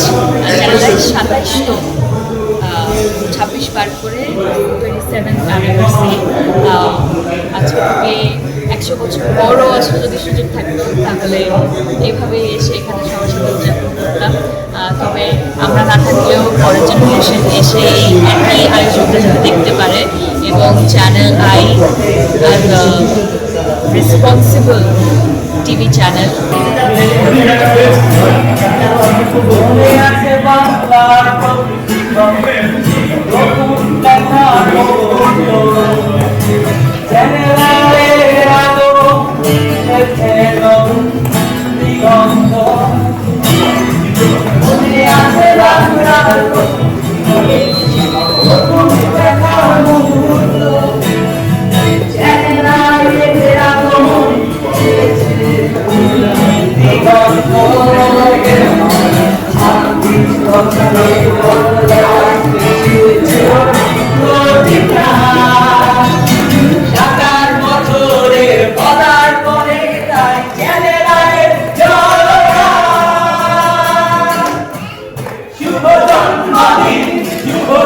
channel I সাতাইশতম ছাব্বিশ বার করে twenty seven anniversary আজকে একশো বছর বড় আসলে যদি সুযোগ থাকতো তাহলে এইভাবেই এসে এখানে সবার সাথে উদযাপন তবে আমরা না থাকলেও পরের জেনারেশন এসে এই একই আয়োজনটা দেখতে পারে এবং channel I responsible TV channel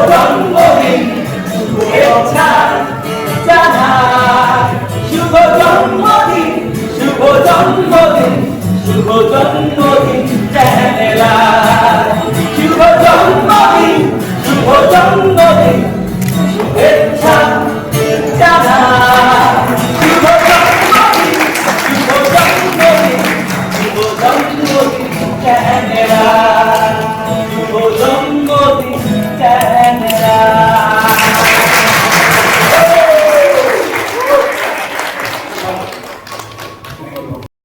vẫn vô hình hiểu ra ra hà sự vô dẫn vô tình sự vô dẫn vô tình sự vô dẫn vô tình trẻ là sự vô dẫn vô tình sự vô dẫn vô tình sự hết ra ra hà sự